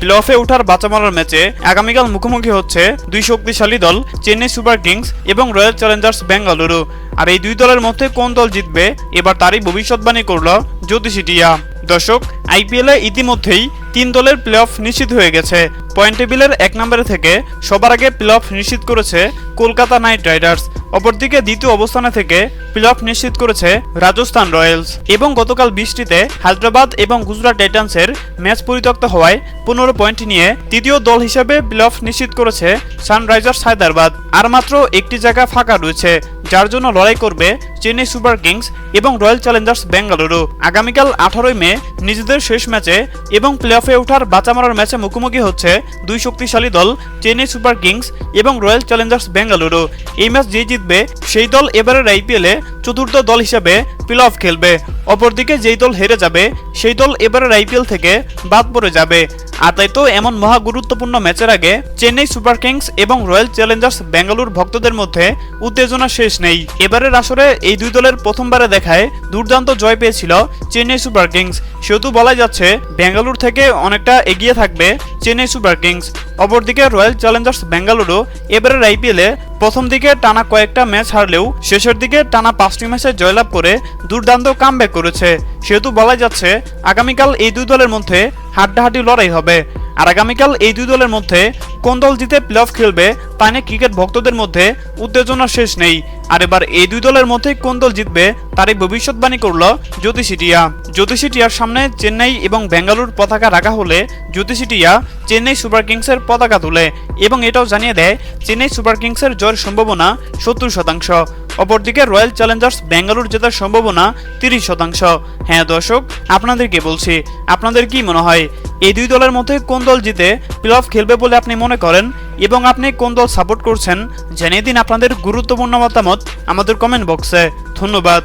Play অফে ওঠার বাঁচা মারার ম্যাচে আগামীকাল মুখোমুখি হচ্ছে দুই শক্তিশালী দল, চেন্নাই সুপার কিংস এবং রয়্যাল চ্যালেঞ্জার্স বেঙ্গালুরু। আর এই দুই দলের মধ্যে কোন দল জিতবে, এবার তারই ভবিষ্যৎবাণী করল জ্যোতিষী টিয়া। দর্শক, আইপিএলে ইতিমধ্যেই তিন দলের প্লে অফ নিশ্চিত হয়ে গেছে। পয়েন্ট টেবিলের এক নম্বরে থেকে সবার আগে প্লে অফ নিশ্চিত করেছে কলকাতা নাইট রাইডার্স। অপরদিকে দ্বিতীয় অবস্থানে থেকে প্লে অফ নিশ্চিত করেছে রাজস্থান রয়্যালস। এবং গতকাল বৃষ্টিতে হায়দ্রাবাদ এবং গুজরাট টাইটান্সের ম্যাচ পরিত্যক্ত হওয়ায় পনেরো পয়েন্ট নিয়ে তৃতীয় দল হিসেবে প্লে অফ নিশ্চিত করেছে সানরাইজার্স হায়দ্রাবাদ। আর মাত্র একটি জায়গা ফাঁকা রয়েছে যার জন্য লড়াই করবে চেন্নাই সুপার কিংস এবং রয়্যাল চ্যালেঞ্জার্স বেঙ্গালুরু। আগামীকাল আঠারোই মে নিজেদের শেষ ম্যাচে এবং প্লে অফে ওঠার বাঁচা মারার ম্যাচে মুখোমুখি হচ্ছে দুই শক্তিশালী দল চেন্নাই সুপার কিংস এবং রয়্যাল চ্যালেঞ্জার্স বেঙ্গালুরু। এই ম্যাচ যে জিতবে সেই দল এবারের আইপিএলে চতুর্থ দল হিসেবে প্লে অফ খেলবে। অপরদিকে যেই দল হেরে যাবে, সেই দল এবারের আইপিএল থেকে বাদ পড়ে যাবে। আর তাই তো এমন মহা গুরুত্বপূর্ণ ম্যাচের আগে চেন্নাই সুপার কিংস এবং রয়্যাল চ্যালেঞ্জার্স বেঙ্গালুর ভক্তদের মধ্যে উত্তেজনা শেষ নেই। এবারের আসরে এই দুই দলের প্রথমবারে দেখায় দুর্দান্ত জয় পেয়েছিল চেন্নাই সুপার কিংস। সেহেতু বলা যাচ্ছে বেঙ্গালুর থেকে অনেকটা এগিয়ে থাকবে চেন্নাই সুপার কিংস। অপরদিকে রয়্যাল চ্যালেঞ্জার্স বেঙ্গালুরু এবারের আইপিএলে প্রথম দিকে টানা কয়েকটা ম্যাচ হারলেও শেষের দিকে টানা পাঁচটি ম্যাচে জয়লাভ করে দুর্দান্ত কামব্যাক করেছে। সেহেতু বলা যাচ্ছে, আগামীকাল এই দুই দলের মধ্যে হাড্ডাহাড্ডি লড়াই হবে। আর আগামীকাল এই দুই দলের মধ্যে কোন দল জিতে প্লে অফ খেলবে তা নিয়ে ক্রিকেট ভক্তদের মধ্যে উত্তেজনা শেষ নেই। আর এবার এই দুই দলের মধ্যে কোন দল জিতবে তারই ভবিষ্যৎবাণী করল জ্যোতিষী টিয়া। জ্যোতিষী টিয়ার সামনে চেন্নাই এবং বেঙ্গালুর পতাকা রাখা হলে জ্যোতিষী টিয়া চেন্নাই সুপার কিংসের পতাকা তুলে এবং এটাও জানিয়ে দেয়, চেন্নাই সুপার কিংসের জয়ের সম্ভাবনা সত্তর শতাংশ। অপরদিকে রয়্যাল চ্যালেঞ্জার্স বেঙ্গালুর জেতার সম্ভাবনা তিরিশ শতাংশ। হ্যাঁ দর্শক, আপনাদেরকে বলছি, আপনাদের কি মনে হয়, এই দুই দলের মধ্যে কোন দল জিতে প্লে অফ খেলবে বলে আপনি মনে করেন এবং আপনি কোন দল সাপোর্ট করছেন, জানিয়ে দিন আপনাদের গুরুত্বপূর্ণ মতামত আমাদের কমেন্ট বক্সে ধন্যবাদ।